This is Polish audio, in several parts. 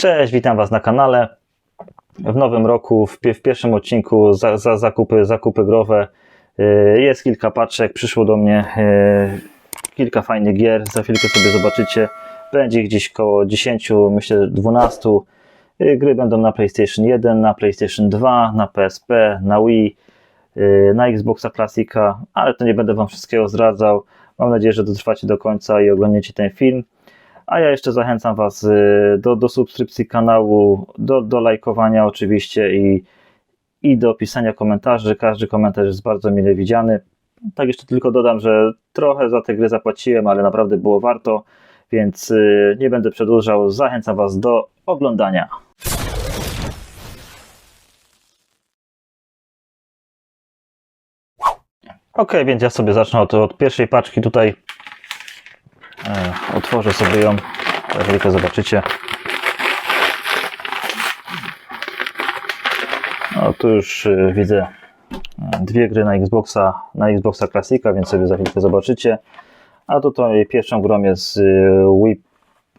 Cześć, witam Was na kanale. W nowym roku, w, w pierwszym odcinku za, za zakupy, zakupy growe yy, jest kilka paczek, przyszło do mnie yy, kilka fajnych gier, za chwilkę sobie zobaczycie. Będzie ich gdzieś koło 10, myślę 12. Yy, Gry będą na PlayStation 1, na PlayStation 2, na PSP, na Wii, na Xboxa Classica, ale to nie będę Wam wszystkiego zdradzał. Mam nadzieję, że dotrwacie do końca i oglądacie ten film. A ja jeszcze zachęcam Was y, do, do subskrypcji kanału, do, do lajkowania oczywiście i, i do pisania komentarzy. Każdy komentarz jest bardzo mile widziany. Tak jeszcze tylko dodam, że trochę za te gry zapłaciłem, ale naprawdę było warto, więc y, nie będę przedłużał. Zachęcam Was do oglądania. Ok, więc ja sobie zacznę od, od pierwszej paczki tutaj. E, otworzę sobie ją, za chwilkę zobaczycie. No tu już e, widzę e, dwie gry na Xboxa, na Xboxa Classica, więc sobie za chwilkę zobaczycie. A tutaj pierwszą grą jest Whip,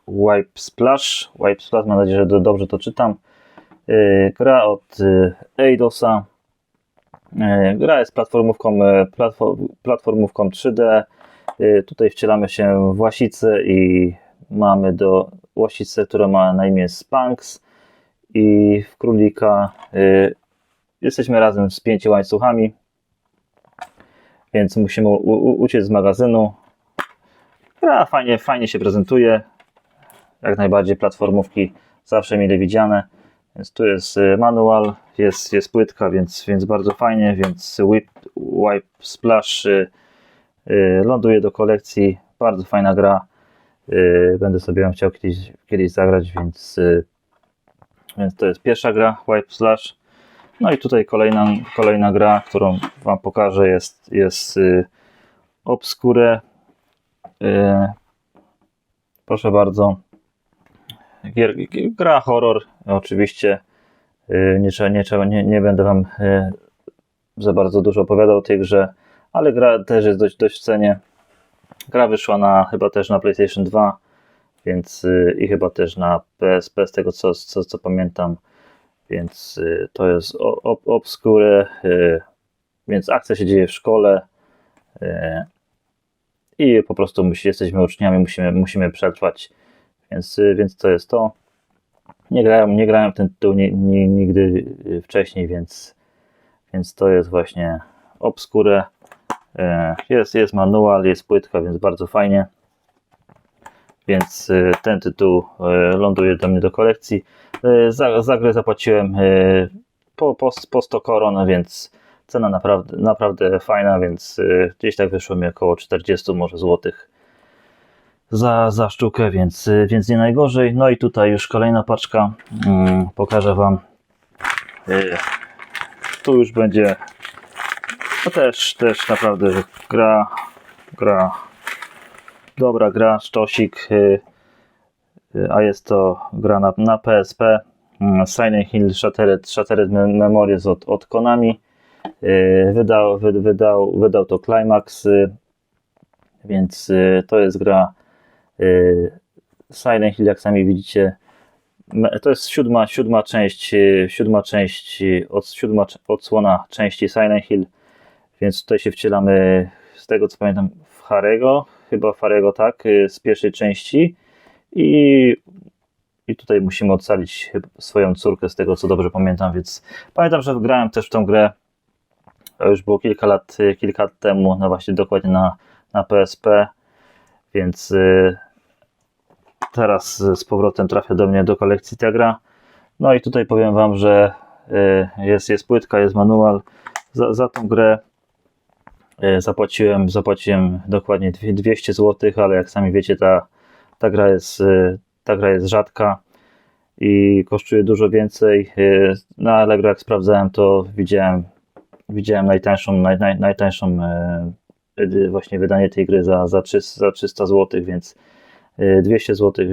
Wipe Splash. Wipe Splash, mam nadzieję, że do- dobrze to czytam. Gra od Eidosa. Gra jest platformówką, platform, platformówką 3D. Y, Tutaj wcielamy się w łasicę i mamy do łasicę, która ma na imię Spanx i w królika y, jesteśmy razem z pięciu łańcuchami, więc musimy uciec z magazynu. Gra fajnie, fajnie się prezentuje, jak najbardziej platformówki zawsze mile widziane. Więc tu jest y, manual, jest, jest płytka, więc, więc bardzo fajnie, więc Wipe Splash ląduje do kolekcji. Bardzo fajna gra. Y, Będę sobie ją chciał kiedyś, kiedyś zagrać, więc, y, więc to jest pierwsza gra Wipe Slash. No i tutaj kolejna, kolejna gra, którą Wam pokażę, jest, jest y, Obscure. Y, Proszę bardzo. Gier, gi- gra horror, oczywiście. Y, Nie, nie, nie, nie będę Wam y, za bardzo dużo opowiadał o tej grze ale gra też jest dość, dość w cenie. Gra wyszła na chyba też na PlayStation 2, więc y, i chyba też na PSP z tego co, co, co pamiętam. Więc y, to jest ob, Obscure, y, więc akcja się dzieje w szkole i po prostu musi, jesteśmy uczniami, musimy, musimy przetrwać. Więc, więc to jest to. Nie grałem, nie grałem w ten tytuł ni, ni, nigdy wcześniej, więc, więc to jest właśnie Obscure. E, Jest, jest manual, jest płytka, więc bardzo fajnie. Więc e, ten tytuł e, ląduje do mnie do kolekcji. Za, za grę zapłaciłem po, po, po 100 koron, więc cena naprawdę, naprawdę fajna, więc gdzieś tak wyszło mi około 40 może złotych za, za sztukę, więc, więc nie najgorzej. No i tutaj już kolejna paczka. Mm, Pokażę Wam. Tu już będzie to też, też naprawdę gra, gra, dobra gra, sztosik, y, y, a jest to gra na, na PSP, mm, Silent Hill Shattered, Shattered Me- Memories od, od Konami, Y, wydał, wy, wydał, wydał to Climax, więc to jest gra Silent Hill, jak sami widzicie, to jest siódma, siódma część, siódma część, od, siódma odsłona części Silent Hill, więc tutaj się wcielamy, z tego co pamiętam, w Harego, chyba Harego, tak, y, z pierwszej części i, i tutaj musimy ocalić swoją córkę, z tego co dobrze pamiętam, więc pamiętam, że grałem też w tą grę, już było kilka lat, y, kilka lat temu, no właśnie dokładnie na, na PSP, więc y, teraz z powrotem trafia do mnie do kolekcji ta gra. No i tutaj powiem Wam, że jest, jest płytka, jest manual. Za, za tą grę zapłaciłem, zapłaciłem dokładnie dwie- 200 zł, ale jak sami wiecie, ta, ta, gra jest, y, ta gra jest rzadka i kosztuje dużo więcej. Y, Na Allegro jak sprawdzałem, to widziałem, widziałem najtańszą, naj, naj, najtańszą właśnie wydanie tej gry za, za, 300, za 300 zł, więc y, 200 zł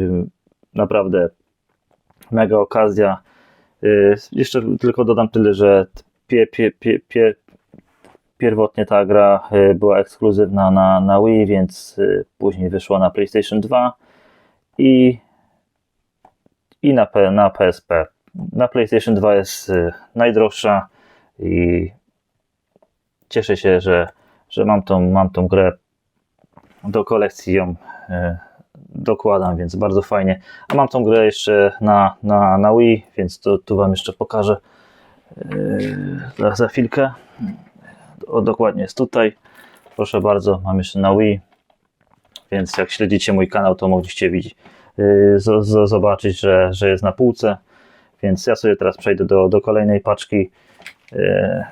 naprawdę mega okazja. Jeszcze tylko dodam tyle, że pie, pie, pie, pie, pierwotnie ta gra y, była ekskluzywna na, na Wii, więc y, później wyszła na PlayStation 2 i i na, na PSP. Na PlayStation 2 jest y, najdroższa i cieszę się, że, że mam, tą, mam tą grę do kolekcji ją dokładam, więc bardzo fajnie. A mam tą grę jeszcze na, na, na Wii, więc to, tu Wam jeszcze pokażę za, za chwilkę. O, dokładnie jest tutaj. Proszę bardzo, mam jeszcze na Wii, więc jak śledzicie mój kanał, to mogliście widzieć, yy, z, z, zobaczyć, że, że jest na półce. Więc ja sobie teraz przejdę do, do kolejnej paczki. Yy,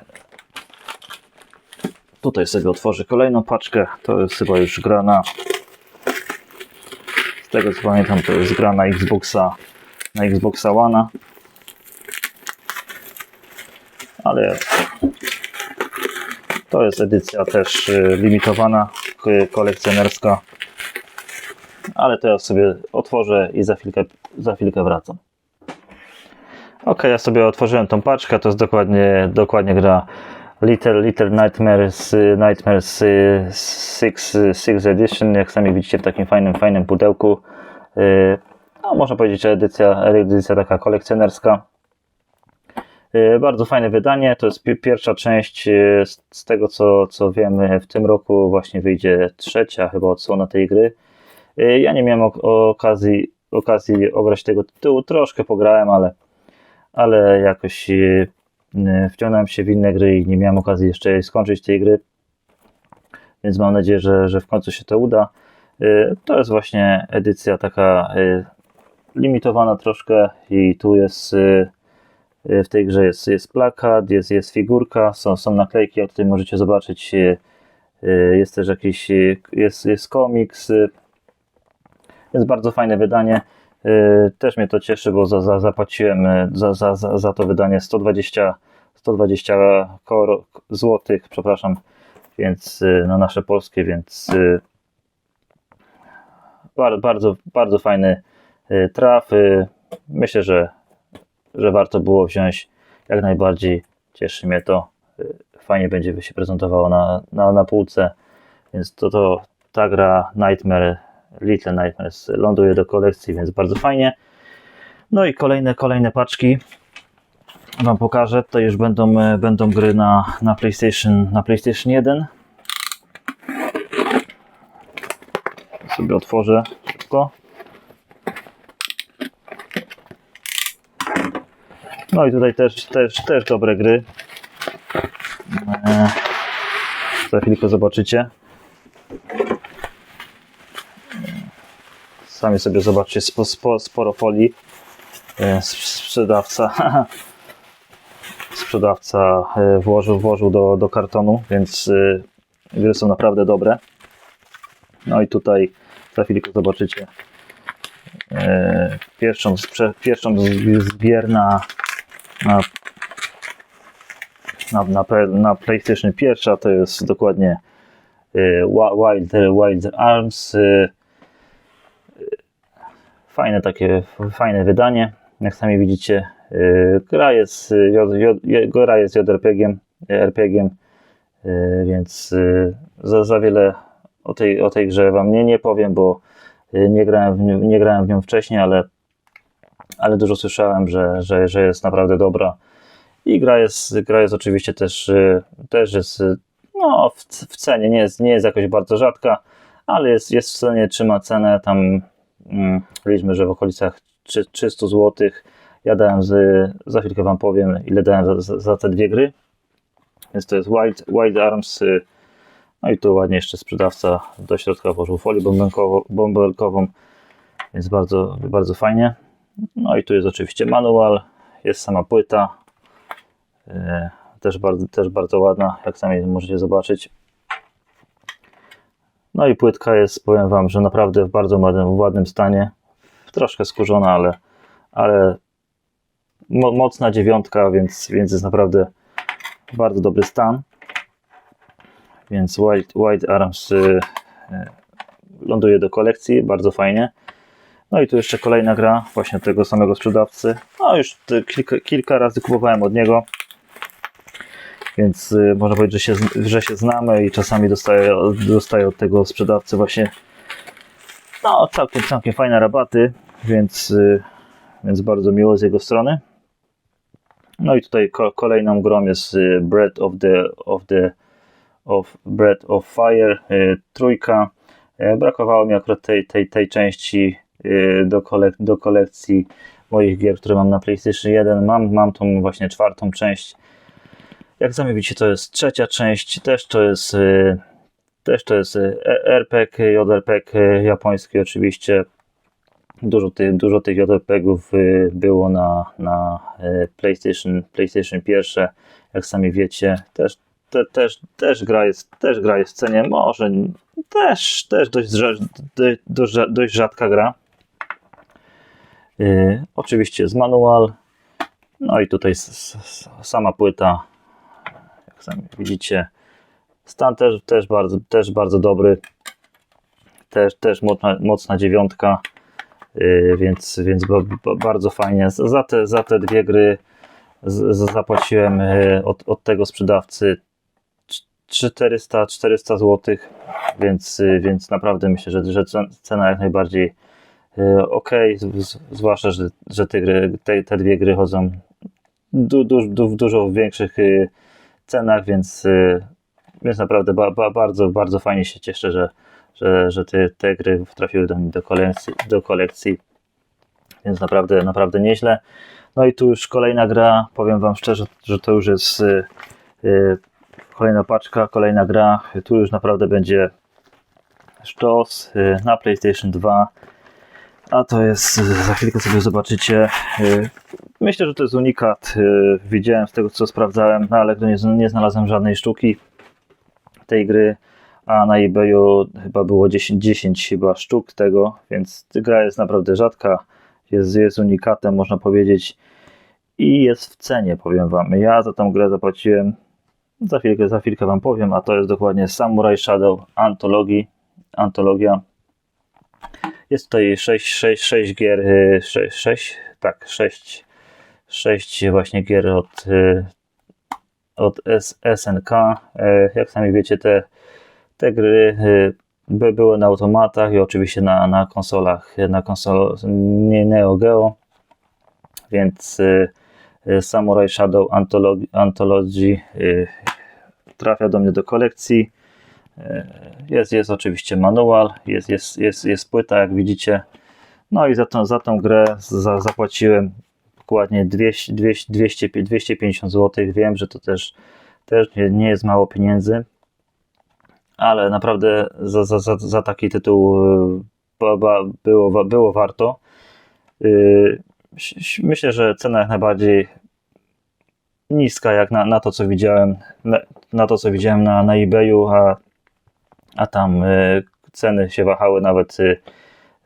tutaj sobie otworzę kolejną paczkę. To jest chyba już gra na z tego co pamiętam, to jest gra na Xboxa, na Xboxa. Ale to jest edycja też y, limitowana, k- kolekcjonerska. Ale to ja sobie otworzę i za chwilkę, za chwilkę wracam. Ok, ja sobie otworzyłem tą paczkę, to jest dokładnie, dokładnie gra Little, Little Nightmares, y, Nightmares 6, 6 Edition, jak sami widzicie w takim fajnym, fajnym pudełku. Y, No, można powiedzieć, że edycja, edycja taka kolekcjonerska. Y, Bardzo fajne wydanie, to jest pi- pierwsza część, y, z- tego co, co wiemy w tym roku właśnie wyjdzie trzecia chyba odsłona tej gry. Y, Ja nie miałem ok- okazji, okazji ograć tego tytułu, troszkę pograłem, ale, ale jakoś wciągnąłem się w inne gry i nie miałem okazji jeszcze skończyć tej gry. Więc mam nadzieję, że, że w końcu się to uda. To jest właśnie edycja taka limitowana troszkę i tu jest w tej grze jest, jest plakat, jest, jest figurka, są, są naklejki, jak tutaj możecie zobaczyć. y, y, Jest też jakiś, jest, jest komiks. Jest bardzo fajne wydanie. Też mnie to cieszy, bo za, za, zapłaciłem za, za, za, to wydanie 120, 120 kor, złotych, przepraszam, więc na nasze polskie, więc bardzo, bardzo, bardzo fajny traf. Myślę, że, że warto było wziąć jak najbardziej. Cieszy mnie to. y, Fajnie będzie się prezentowało na, na, na półce. Więc to, to ta gra Nightmare, Little Nightmares ląduje do kolekcji, więc bardzo fajnie. No i kolejne, kolejne paczki Wam pokażę. To już będą, e, będą gry na, na, PlayStation, na PlayStation 1. Sobie otworzę szybko. No i tutaj też, też, też dobre gry. E, Za chwilkę zobaczycie. Sami sobie zobaczcie spo, spo, sporo folii. E, sp- Sprzedawca sprzedawca e, włożył, włożył do, do kartonu, więc gry są naprawdę dobre. No i tutaj za chwilkę zobaczycie pierwszą, pierwszą zbier na, na, na, na, na PlayStation pierwsza to jest dokładnie Wi- Wild, Wild Arms. e, Fajne takie, fajne wydanie. Jak sami widzicie, yy, gra jest, J, gra jest JRPG-iem, RPG-iem, więc yy, za, za wiele o tej, o tej grze Wam nie, nie powiem, bo nie grałem, w nie grałem w nią wcześniej, ale, ale dużo słyszałem, że, że, że jest naprawdę dobra. I gra jest, gra jest oczywiście też, yy, też jest yy, no, w, w cenie, nie jest, nie jest jakoś bardzo rzadka, ale jest, jest w cenie, trzyma cenę tam mm, że w okolicach trzy- 300 zł. Ja dałem z, za chwilkę Wam powiem, ile dałem za, za, za te dwie gry. Więc to jest Wild, Wild Arms. y, No i tu ładnie jeszcze sprzedawca do środka włożył folię bąbelkowo- bąbelkową, więc bardzo, bardzo fajnie. No i tu jest oczywiście manual, jest sama płyta. y, Też bardzo, też bardzo ładna, jak sami możecie zobaczyć. No i płytka jest, powiem Wam, że naprawdę w bardzo ładnym, ładnym stanie. Troszkę skurzona, ale, ale mo, mocna dziewiątka, więc, więc jest naprawdę bardzo dobry stan. Więc White, White Arms y, ląduje do kolekcji, bardzo fajnie. No i tu jeszcze kolejna gra właśnie tego samego sprzedawcy. No już kilka, kilka razy kupowałem od niego. Więc y, można powiedzieć, że się, że się znamy i czasami dostaję, dostaję od tego sprzedawcy właśnie no całkiem, całkiem fajne rabaty, więc, y, więc bardzo miło z jego strony. No i tutaj ko- kolejną grą jest y, of the, of the of Breath of Fire, y, trójka. Y, Brakowało mi akurat tej, tej, tej części do, kolek- do kolekcji moich gier, które mam na PlayStation 1. Mam, mam tą właśnie czwartą część. Jak sami widzicie, to jest trzecia część. Też to jest, y, też to jest y, RPG, JRPG y, japoński oczywiście. Dużo tych, dużo tych JRPG-ów y, było na, na y, PlayStation, PlayStation pierwsze, jak sami wiecie. Też, te, też, też, gra jest, też gra jest w cenie, może też, też dość, dość, dość rzadka gra. Y, oczywiście jest manual. No i tutaj sama płyta, jak sami widzicie. Stan też, też, bardzo, też bardzo dobry. Też, też mocna, mocna dziewiątka. Yy, więc, więc ba, ba, bardzo fajnie. Z- Za te, za te dwie gry z, z, zapłaciłem yy, od, od tego sprzedawcy cz- 400, 400 zł, więc, więc naprawdę myślę, że, że cen- cena jak najbardziej yy, ok, z- z- zwłaszcza, że, że te, gry, te, te dwie gry chodzą du, du, du, w dużo większych yy, cenach, więc, yy, więc naprawdę ba, ba, bardzo, bardzo fajnie się cieszę, że, że, że te, te gry trafiły do mnie do kolekcji, do kolekcji. Więc naprawdę, naprawdę nieźle. No i tu już kolejna gra. Powiem Wam szczerze, że to już jest y, y, kolejna paczka, kolejna gra. Tu już naprawdę będzie sztos y, na PlayStation 2. A to jest, y, za chwilkę sobie zobaczycie. y, Myślę, że to jest unikat. y, Widziałem z tego, co sprawdzałem, no ale nie, znalazłem żadnej sztuki tej gry a na eBayu chyba było 10, 10 chyba sztuk tego, więc gra jest naprawdę rzadka, jest, jest unikatem można powiedzieć i jest w cenie, powiem wam. Ja za tą grę zapłaciłem, za chwilkę, za chwilkę wam powiem, a to jest dokładnie Samurai Shadow Antologii, Antologia. Jest tutaj 6, 6, 6 gier, 6, 6, tak, 6, 6 właśnie gier od, y, od SNK. E, Jak sami wiecie, te te gry y, by były na automatach i oczywiście na, na konsolach, na konsol nie Neo Geo, więc y, y, Samurai Shadow Anthology, y, trafia do mnie do kolekcji. Y, Jest, jest oczywiście manual, jest, jest, jest, jest płyta, jak widzicie. No i za tą, za tą grę za, zapłaciłem dokładnie 200, 200, 200, 250 zł. Wiem, że to też, też nie, nie jest mało pieniędzy ale naprawdę za, za, za, za taki tytuł ba, było, było warto. Ś- Myślę, że cena jak najbardziej niska jak na, na to, co widziałem, na, na to, co widziałem na, na eBayu, a, a tam y, ceny się wahały nawet y,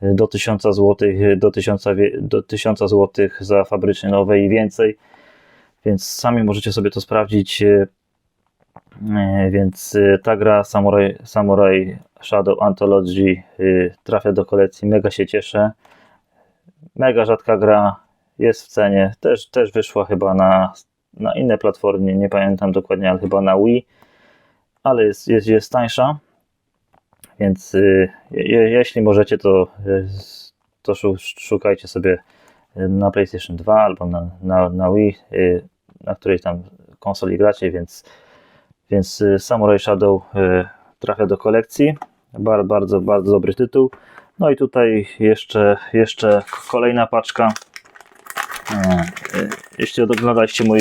do 1000 zł, do 1000, wie- do 1000 zł za fabrycznie nowe i więcej. Więc sami możecie sobie to sprawdzić. E, Więc ta gra Samurai, Samurai Shadow Anthology trafia do kolekcji. Mega się cieszę. Mega rzadka gra. Jest w cenie. Też, też wyszła chyba na, na inne platformy. Nie pamiętam dokładnie, ale chyba na Wii. Ale jest, jest, jest tańsza. Więc y, je, jeśli możecie, to, y, to szu- szukajcie sobie na PlayStation 2 albo na, na, na Wii, y, na której tam konsoli gracie, więc więc Samurai Shadow trafia do kolekcji. Bar, bardzo, bardzo dobry tytuł. No i tutaj jeszcze, jeszcze kolejna paczka. E, Jeśli oglądaliście mój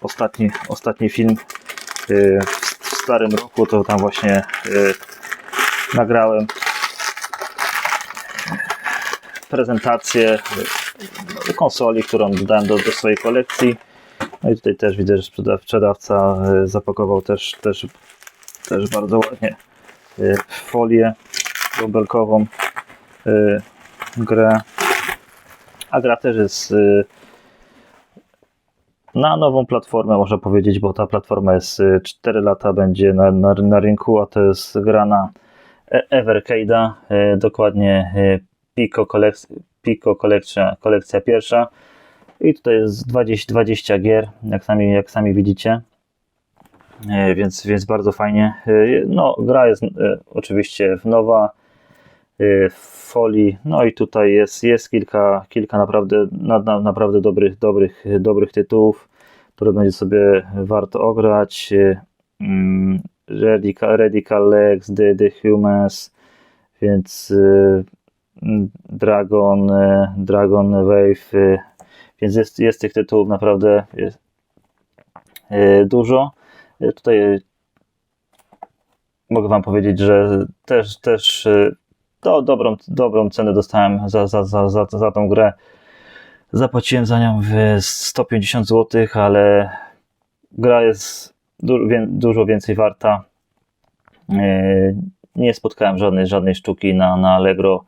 ostatni, ostatni film w starym roku, to tam właśnie nagrałem prezentację konsoli, którą dodałem do, do swojej kolekcji. No i tutaj też widzę, że sprzeda- sprzedawca y, zapakował też, też, też bardzo ładnie y, folię bąbelkową y, grę. A gra też jest na nową platformę, można powiedzieć, bo ta platforma jest y, 4 lata będzie na, na, na rynku, a to jest gra na E- Evercade'a, y, dokładnie y, Pico, kolek- Pico kolekcja, kolekcja pierwsza. I tutaj jest 20, 20 gier, jak sami, jak sami widzicie. E, Więc, więc bardzo fajnie. E, No, gra jest e, oczywiście nowa. y, folii. No i tutaj jest, jest kilka, kilka naprawdę, na, na, naprawdę dobrych, dobrych, dobrych tytułów, które będzie sobie warto ograć. Radical, Radical Legs, The, The Humans, więc y, Dragon, y, Dragon Wave, y, więc jest, jest tych tytułów naprawdę dużo. Tutaj mogę Wam powiedzieć, że też, też to dobrą, dobrą cenę dostałem za, za, za, za, za tą grę. Zapłaciłem za nią w 150 zł, ale gra jest du, wię, dużo więcej warta. Yy, Nie spotkałem żadnej, żadnej sztuki na, na Allegro,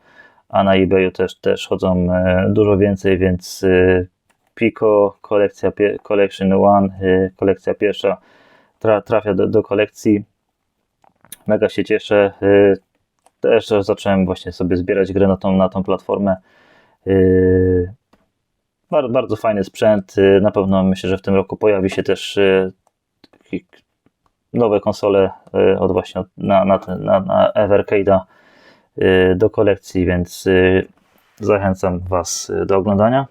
a na eBayu też, też chodzą e, dużo więcej, więc e, Pico, kolekcja, Collection One, e, kolekcja pierwsza tra, trafia do, do kolekcji. Mega się cieszę. E, Też zacząłem właśnie sobie zbierać grę na tą, na tą platformę. E, Bardzo, bardzo fajny sprzęt. E, Na pewno myślę, że w tym roku pojawi się też taki nowe konsole e, od właśnie na, na, na, na Evercade'a e, do kolekcji, więc e, zachęcam Was do oglądania.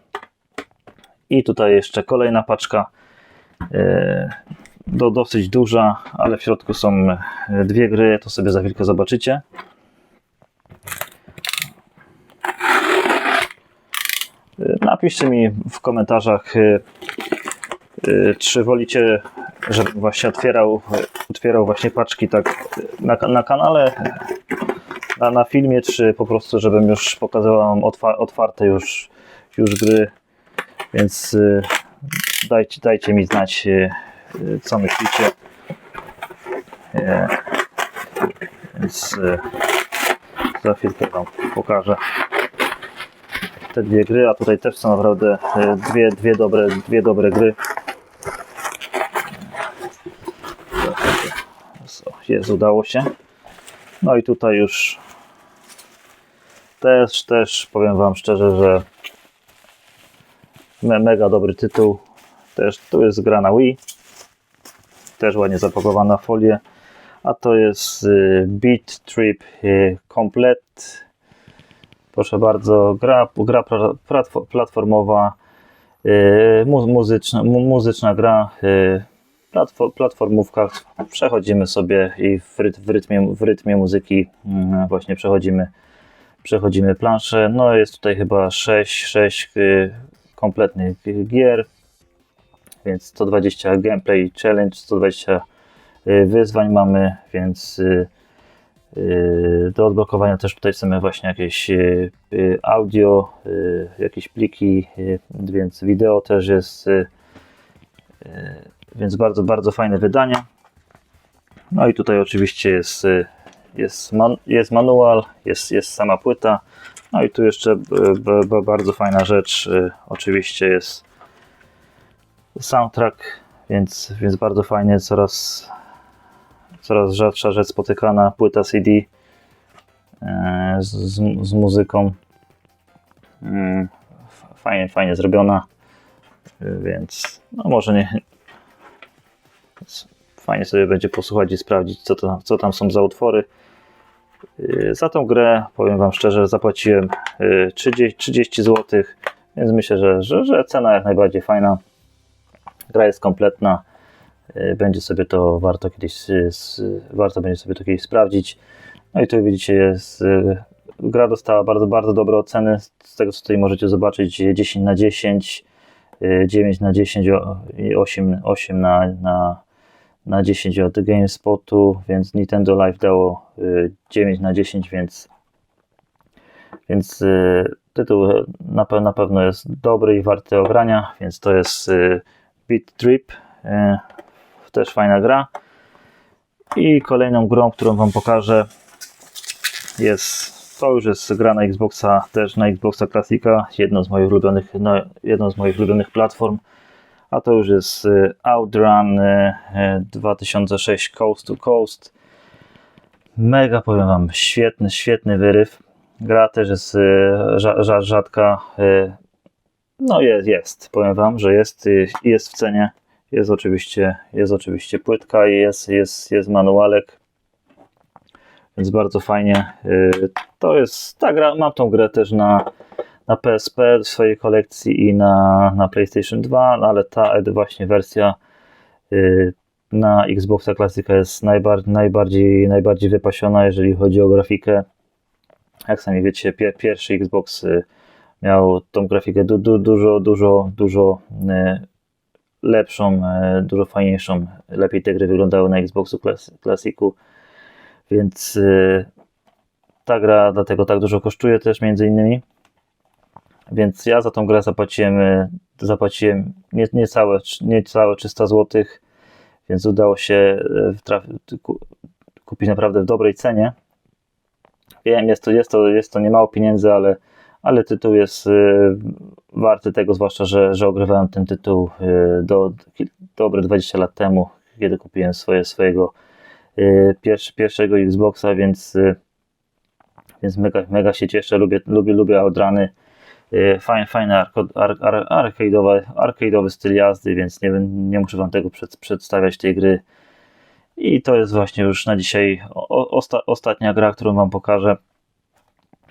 I tutaj jeszcze kolejna paczka, do, dosyć duża, ale w środku są dwie gry, to sobie za chwilkę zobaczycie. Napiszcie mi w komentarzach, czy wolicie, żebym właśnie otwierał, otwierał właśnie paczki tak na, na kanale, na, na filmie, czy po prostu, żebym już pokazywał otwarte już, już gry. Więc y, dajcie, dajcie mi znać, y, y, co myślicie. E, Więc y, za chwilkę wam pokażę te dwie gry, a tutaj też są naprawdę y, dwie, dwie, dobre, dwie dobre gry. O, Jest, udało się. No i tutaj już też, też powiem Wam szczerze, że me, mega dobry tytuł. Też tu jest gra na Wii. Też ładnie zapakowana folię. A to jest y, Beat Trip y, Komplet. Proszę bardzo, gra, gra platformowa, y, mu, muzyczna, mu, muzyczna gra. Y, platfo, platformówka. Przechodzimy sobie i w, ryt, w, rytmie, w rytmie muzyki mm, właśnie przechodzimy przechodzimy planszę. No jest tutaj chyba 6, 6 y, kompletnych gier, więc 120 gameplay challenge, 120 y, wyzwań mamy, więc y, do odblokowania też tutaj chcemy właśnie jakieś audio, jakieś pliki, więc wideo też jest, więc bardzo, bardzo fajne wydania. No i tutaj oczywiście jest y, jest, man, jest manual, jest, jest sama płyta. No i tu jeszcze b, b, b, bardzo fajna rzecz. y, Oczywiście jest soundtrack, więc, więc bardzo fajnie, coraz, coraz rzadsza rzecz spotykana. Płyta CD y, z, z, muzyką. Mm, Fajnie, fajnie zrobiona, y, więc no może nie. Fajnie sobie będzie posłuchać i sprawdzić, co, to, co tam są za utwory. Yy, Za tą grę, powiem Wam szczerze, zapłaciłem yy, 30, 30 zł, więc myślę, że, że, że cena jak najbardziej fajna. Gra jest kompletna, yy, będzie sobie to warto kiedyś, s- warto będzie sobie to kiedyś sprawdzić. No i tu widzicie, jest, gra dostała bardzo, bardzo dobre oceny. Z tego co tutaj możecie zobaczyć, 10 na 10, yy, 9 na 10 o- i 8, 8 na, na, na 10 od GameSpotu, więc Nintendo Live dało y, 9 na 10, więc więc y, tytuł na, pe- na pewno jest dobry i warty ogrania, więc to jest y, Beat Trip, y, też fajna gra. I kolejną grą, którą Wam pokażę jest, to już jest gra na Xboxa, też na Xboxa Classica, jedno z moich ulubionych, no, jedną z moich ulubionych platform a to już jest y, Outrun y, y, 2006 Coast to Coast. Mega powiem Wam, świetny, świetny wyryw. Gra też jest y, rza, rza, rzadka. y, No jest, jest. Powiem Wam, że jest, y, jest w cenie. Jest oczywiście, jest oczywiście płytka i jest, jest, jest manualek. więc bardzo fajnie. Y, To jest ta gra, mam tą grę też na, na PSP w swojej kolekcji i na, na PlayStation 2, no ale ta właśnie wersja y, na Xboxa Classica jest najbar- najbardziej, najbardziej wypasiona, jeżeli chodzi o grafikę. Jak sami wiecie, pier- pierwszy Xbox y, miał tą grafikę du- du- dużo, dużo, dużo y, lepszą, dużo fajniejszą. Lepiej te gry wyglądały na Xboxu Class- Classicu, więc ta gra dlatego tak dużo kosztuje też między innymi. Więc ja za tą grę zapłaciłem, e, zapłaciłem nie, niecałe, niecałe 300 zł, więc udało się e, kupić naprawdę w dobrej cenie. Wiem, jest to, jest to, jest to niemało pieniędzy, ale, ale tytuł jest e, warty tego, zwłaszcza, że, że ogrywałem ten tytuł do, dobre 20 lat temu, kiedy kupiłem swoje, swojego pierwszego Xboxa, więc, więc mega, mega się cieszę, lubię, lubię, lubię Outrany. Fajny, fajny arcade'owy, arcade'owy styl jazdy, więc nie, nie muszę Wam tego przed, przedstawiać tej gry. I to jest właśnie już na dzisiaj osta, ostatnia gra, którą Wam pokażę.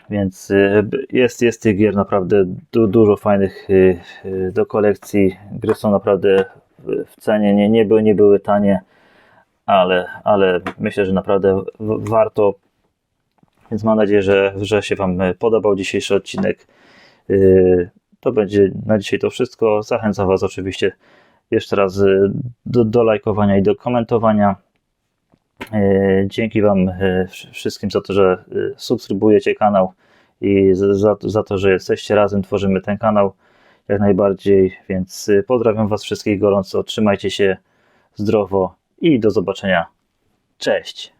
Więc y, jest, jest tych gier naprawdę du, dużo fajnych y, y, do kolekcji. Gry są naprawdę w- cenie, nie, nie, były, nie były tanie, ale, ale myślę, że naprawdę warto. Więc mam nadzieję, że, że się Wam podobał dzisiejszy odcinek. Y, To będzie na dzisiaj to wszystko. Zachęcam Was oczywiście jeszcze raz y, do, do lajkowania i do komentowania. E, Dzięki Wam wsz- wszystkim za to, że subskrybujecie kanał i za, za to, że jesteście razem, tworzymy ten kanał jak najbardziej. Więc pozdrawiam Was wszystkich gorąco. Trzymajcie się zdrowo i do zobaczenia. Cześć.